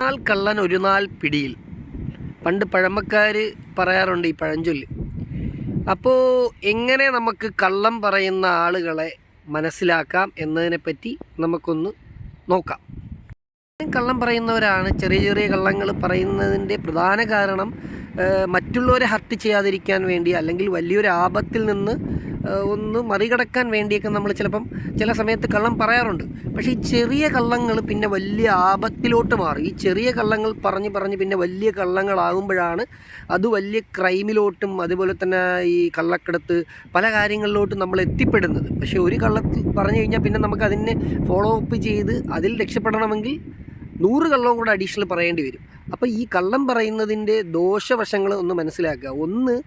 നാൾ കള്ളൻ ഒരു നാൾ പിടിയിൽ. പണ്ട് പഴമക്കാർ പറയാറുണ്ട് ഈ പഴഞ്ചൊല്ല്. അപ്പോൾ എങ്ങനെ നമുക്ക് കള്ളം പറയുന്ന ആളുകളെ മനസ്സിലാക്കാം എന്നതിനെപ്പറ്റി നമുക്കൊന്ന് നോക്കാം. കള്ളം പറയുന്നവരാണ് ചെറിയ ചെറിയ കള്ളങ്ങൾ പറയുന്നതിന്റെ പ്രധാന കാരണം മറ്റുള്ളവരെ ഹർട്ട് ചെയ്യാതിരിക്കാൻ വേണ്ടി അല്ലെങ്കിൽ വലിയൊരു ആപത്തിൽ നിന്ന് ഒന്ന് മറികടക്കാൻ വേണ്ടിയൊക്കെ നമ്മൾ ചിലപ്പം ചില സമയത്ത് കള്ളം പറയാറുണ്ട്. പക്ഷേ ഈ ചെറിയ കള്ളങ്ങൾ പിന്നെ വലിയ ആപത്തിലോട്ട് മാറും. ഈ ചെറിയ കള്ളങ്ങൾ പറഞ്ഞ് പറഞ്ഞ് പിന്നെ വലിയ കള്ളങ്ങളാകുമ്പോഴാണ് അത് വലിയ ക്രൈമിലോട്ടും അതുപോലെ തന്നെ ഈ കള്ളക്കടത്ത് പല കാര്യങ്ങളിലോട്ടും നമ്മൾ എത്തിപ്പെടുന്നത്. പക്ഷേ ഒരു കള്ളത്തിൽ പറഞ്ഞു കഴിഞ്ഞാൽ പിന്നെ നമുക്ക് അതിനെ ഫോളോ അപ്പ് ചെയ്ത് അതിൽ രക്ഷപ്പെടണമെങ്കിൽ നൂറ് കള്ളവും കൂടെ അഡീഷണൽ പറയേണ്ടി വരും. അപ്പോൾ ഈ കള്ളം പറയുന്നതിന്റെ ദോഷവശങ്ങൾ ഒന്ന് മനസ്സിലാക്കുക. ഒന്ന്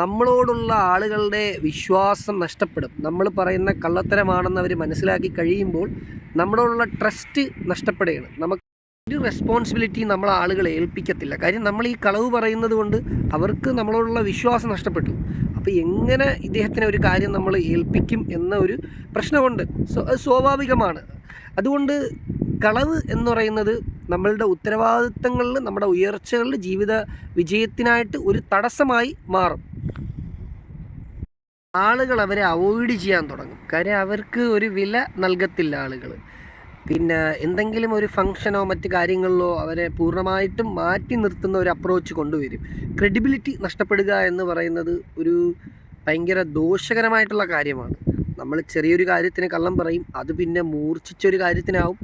നമ്മളോടുള്ള ആളുകളുടെ വിശ്വാസം നഷ്ടപ്പെടും. നമ്മൾ പറയുന്ന കള്ളത്തരമാണെന്ന് അവർ മനസ്സിലാക്കി കഴിയുമ്പോൾ നമ്മളോടുള്ള ട്രസ്റ്റ് നഷ്ടപ്പെടുകയാണ്. നമുക്ക് ഒരു റെസ്പോൺസിബിലിറ്റി നമ്മൾ ആളുകളെ ഏൽപ്പിക്കത്തില്ല. കാര്യം നമ്മൾ ഈ കളവ് പറയുന്നത് കൊണ്ട് അവർക്ക് നമ്മളോടുള്ള വിശ്വാസം നഷ്ടപ്പെട്ടു. അപ്പോൾ എങ്ങനെ ഇദ്ദേഹത്തിന് ഒരു കാര്യം നമ്മൾ ഏൽപ്പിക്കും എന്ന ഒരു പ്രശ്നമുണ്ട്. സ്വാഭാവികമാണ്. അതുകൊണ്ട് കളവ് എന്ന് പറയുന്നത് നമ്മളുടെ ഉത്തരവാദിത്തങ്ങളിൽ നമ്മുടെ ഉയർച്ചകളിൽ ജീവിത വിജയത്തിനായിട്ട് ഒരു തടസ്സമായി മാറും. ആളുകൾ അവരെ അവോയ്ഡ് ചെയ്യാൻ തുടങ്ങും. കാര്യം അവർക്ക് ഒരു വില നൽകത്തില്ല ആളുകൾ പിന്നെ എന്തെങ്കിലും ഒരു ഫംഗ്ഷനോ മറ്റ് കാര്യങ്ങളിലോ അവരെ പൂർണമായിട്ടും മാറ്റി നിർത്തുന്ന ഒരു അപ്രോച്ച് കൊണ്ടുവരും. ക്രെഡിബിലിറ്റി നഷ്ടപ്പെടുക എന്ന് പറയുന്നത് ഒരു ഭയങ്കര ദോഷകരമായിട്ടുള്ള കാര്യമാണ്. നമ്മൾ ചെറിയൊരു കാര്യത്തിന് കള്ളം പറയും അത് പിന്നെ മൂർച്ഛിച്ചൊരു കാര്യത്തിനാവും.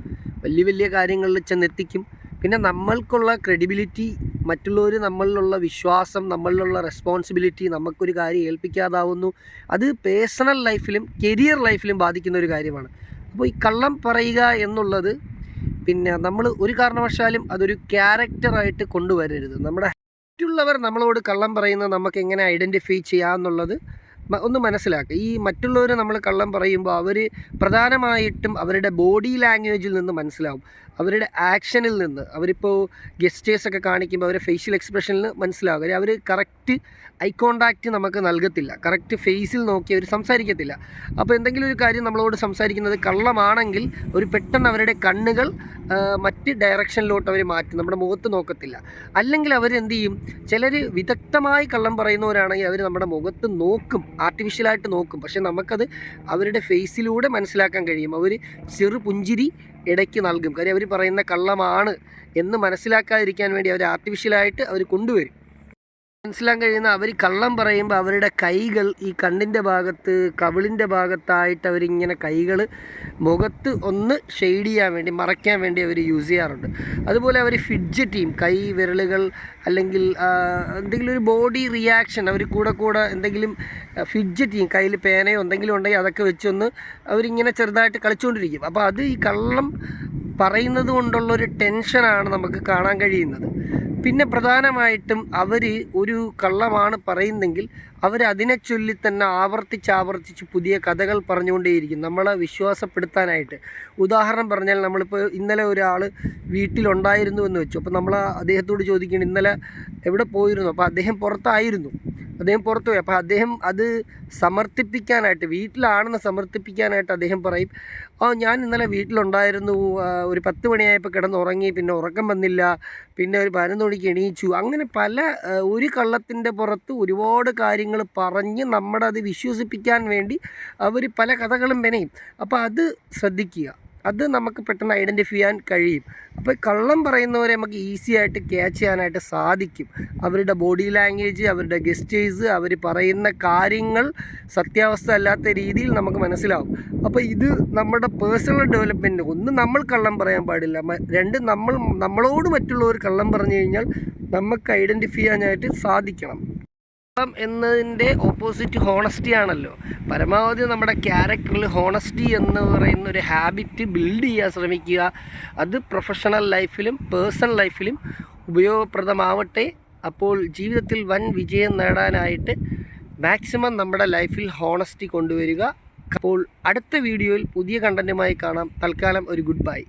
വലിയ വലിയ കാര്യങ്ങളിൽ ചെന്നെത്തിക്കും. പിന്നെ നമ്മൾക്കുള്ള ക്രെഡിബിലിറ്റി മറ്റുള്ളവർ നമ്മളിലുള്ള വിശ്വാസം നമ്മളിലുള്ള റെസ്പോൺസിബിലിറ്റി നമുക്കൊരു കാര്യം ഏൽപ്പിക്കാതാവുന്നു. അത് പേഴ്സണൽ ലൈഫിലും കരിയർ ലൈഫിലും ബാധിക്കുന്ന ഒരു കാര്യമാണ്. അപ്പോൾ ഈ കള്ളം പറയുക എന്നുള്ളത് പിന്നെ നമ്മൾ ഒരു കാരണവശാലും അതൊരു ക്യാരക്ടറായിട്ട് കൊണ്ടുവരരുത്. നമ്മുടെ മറ്റുള്ളവർ നമ്മളോട് കള്ളം പറയുന്നത് നമുക്ക് എങ്ങനെ ഐഡന്റിഫൈ ചെയ്യാമെന്നുള്ളത് ഒന്ന് മനസ്സിലാക്കുക ഈ മറ്റുള്ളവർ നമ്മൾ കള്ളം പറയുമ്പോൾ അവർ പ്രധാനമായിട്ടും അവരുടെ ബോഡി ലാംഗ്വേജിൽ നിന്ന് മനസ്സിലാവും. അവരുടെ ആക്ഷനിൽ നിന്ന്. അവരിപ്പോൾ ഗസ്റ്റേഴ്സൊക്കെ കാണിക്കുമ്പോൾ അവരുടെ ഫേഷ്യൽ എക്സ്പ്രഷനിൽ മനസ്സിലാവും. അവർ കറക്റ്റ് ഐ കോണ്ടാക്റ്റ് നമുക്ക് നൽകത്തില്ല. കറക്റ്റ് ഫേസിൽ നോക്കി അവർ സംസാരിക്കത്തില്ല. അപ്പോൾ എന്തെങ്കിലും ഒരു കാര്യം നമ്മളോട് സംസാരിക്കുന്നത് കള്ളമാണെങ്കിൽ ഒരു പെട്ടെന്ന് അവരുടെ കണ്ണുകൾ മറ്റ് ഡയറക്ഷനിലോട്ട് അവർ മാറ്റും. നമ്മുടെ മുഖത്ത് നോക്കത്തില്ല. അല്ലെങ്കിൽ അവരെന്ത് ചെയ്യും? ചിലർ വിദഗ്ധമായി കള്ളം പറയുന്നവരാണെങ്കിൽ അവർ നമ്മുടെ മുഖത്ത് നോക്കും. ആർട്ടിഫിഷ്യലായിട്ട് നോക്കും. പക്ഷെ നമുക്കത് അവരുടെ ഫേസിലൂടെ മനസ്സിലാക്കാൻ കഴിയും. അവർ ചെറു പുഞ്ചിരി ഇടയ്ക്ക് നൽകും. കാര്യം അവർ പറയുന്ന കള്ളമാണ് എന്ന് മനസ്സിലാക്കാതിരിക്കാൻ വേണ്ടി അവർ ആർട്ടിഫിഷ്യലായിട്ട് അവർ കൊണ്ടുവരും. മനസ്സിലാക്കാൻ കഴിയുന്ന അവർ കള്ളം പറയുമ്പോൾ അവരുടെ കൈകൾ ഈ കണ്ണിന്റെ ഭാഗത്ത് കവിളിന്റെ ഭാഗത്തായിട്ട് അവരിങ്ങനെ കൈകൾ മുഖത്ത് ഒന്ന് ഷെയ്ഡ് ചെയ്യാൻ വേണ്ടി മറയ്ക്കാൻ വേണ്ടി അവർ യൂസ് ചെയ്യാറുണ്ട്. അതുപോലെ അവർ ഫിഡ്ജറ്റ് ചെയ്യും കൈ വിരലുകൾ അല്ലെങ്കിൽ എന്തെങ്കിലും ഒരു ബോഡി റിയാക്ഷൻ അവർ കൂടെ കൂടെ എന്തെങ്കിലും ഫിഡ്ജറ്റ് ചെയ്യും കയ്യിൽ പേനയോ എന്തെങ്കിലും ഉണ്ടെങ്കിൽ അതൊക്കെ വെച്ചൊന്ന് അവരിങ്ങനെ ചെറുതായിട്ട് കളിച്ചുകൊണ്ടിരിക്കും. അപ്പോൾ അത് ഈ കള്ളം പറയുന്നത് കൊണ്ടുള്ളൊരു ടെൻഷനാണ് നമുക്ക് കാണാൻ കഴിയുന്നത്. പിന്നെ പ്രധാനമായിട്ടും അവർ ഒരു കള്ളമാണ് പറയുന്നെങ്കിൽ അവർ അതിനെ ചൊല്ലി തന്നെ ആവർത്തിച്ച് ആവർത്തിച്ച് പുതിയ കഥകൾ പറഞ്ഞുകൊണ്ടേയിരിക്കും. നമ്മളെ വിശ്വാസപ്പെടുത്താനായിട്ട്. ഉദാഹരണം പറഞ്ഞാൽ നമ്മളിപ്പോൾ ഇന്നലെ ഒരാൾ വീട്ടിലുണ്ടായിരുന്നു എന്ന് വെച്ചു. അപ്പോൾ നമ്മൾ അദ്ദേഹത്തോട് ചോദിക്കണം ഇന്നലെ എവിടെ പോയിരുന്നു? അപ്പോൾ അദ്ദേഹം പുറത്തായിരുന്നു. അദ്ദേഹം പുറത്തു പോയി. അപ്പോൾ അദ്ദേഹം അത് സമർത്ഥിപ്പിക്കാനായിട്ട് വീട്ടിലാണെന്ന് സമർത്ഥിപ്പിക്കാനായിട്ട് അദ്ദേഹം പറയും ആ ഞാൻ ഇന്നലെ വീട്ടിലുണ്ടായിരുന്നു. ഒരു പത്ത് മണിയായപ്പോൾ കിടന്നുറങ്ങി. പിന്നെ ഉറക്കം വന്നില്ല. പിന്നെ ഒരു പതിനൊന്ന് മണിക്ക് എണീച്ചു. അങ്ങനെ പല ഒരു കള്ളത്തിന്റെ പുറത്ത് ഒരുപാട് കാര്യങ്ങൾ പറഞ്ഞ് നമ്മുടെ അത് വിശ്വസിപ്പിക്കാൻ വേണ്ടി അവർ പല കഥകളും മെനയും അപ്പോൾ അത് ശ്രദ്ധിക്കുക. അത് നമുക്ക് പെട്ടെന്ന് ഐഡന്റിഫൈ ചെയ്യാൻ കഴിയും. അപ്പോൾ കള്ളം പറയുന്നവരെ നമുക്ക് ഈസി ആയിട്ട് ക്യാച്ച് ചെയ്യാനായിട്ട് സാധിക്കും. അവരുടെ ബോഡി ലാംഗ്വേജ് അവരുടെ ഗസ്റ്റേഴ്സ് അവർ പറയുന്ന കാര്യങ്ങൾ സത്യാവസ്ഥ അല്ലാത്ത രീതിയിൽ നമുക്ക് മനസ്സിലാവും. അപ്പോൾ ഇത് നമ്മുടെ പേഴ്സണൽ ഡെവലപ്മെന്റ് ഒന്ന് നമ്മൾ കള്ളം പറയാൻ പാടില്ല. രണ്ട് നമ്മൾ നമ്മളോട് മറ്റുള്ളവർ കള്ളം പറഞ്ഞു കഴിഞ്ഞാൽ നമുക്ക് ഐഡന്റിഫൈ ചെയ്യാനായിട്ട് സാധിക്കണം. കള്ളം എന്നതിന്റെ ഓപ്പോസിറ്റ് ഹോണസ്റ്റി ആണല്ലോ. പരമാവധി നമ്മുടെ ക്യാരക്ടറിൽ ഹോണസ്റ്റി എന്ന് പറയുന്ന ഒരു ഹാബിറ്റ് ബിൽഡ് ചെയ്യാൻ ശ്രമിക്കുക. അത് പ്രൊഫഷണൽ ലൈഫിലും പേഴ്സണൽ ലൈഫിലും ഉപയോഗപ്രദമാവട്ടെ. അപ്പോൾ ജീവിതത്തിൽ വൻ വിജയം നേടാനായിട്ട് മാക്സിമം നമ്മുടെ ലൈഫിൽ ഹോണസ്റ്റി കൊണ്ടുവരിക. അപ്പോൾ അടുത്ത വീഡിയോയിൽ പുതിയ കണ്ടന്റുമായി കാണാം. തൽക്കാലം ഒരു ഗുഡ് ബൈ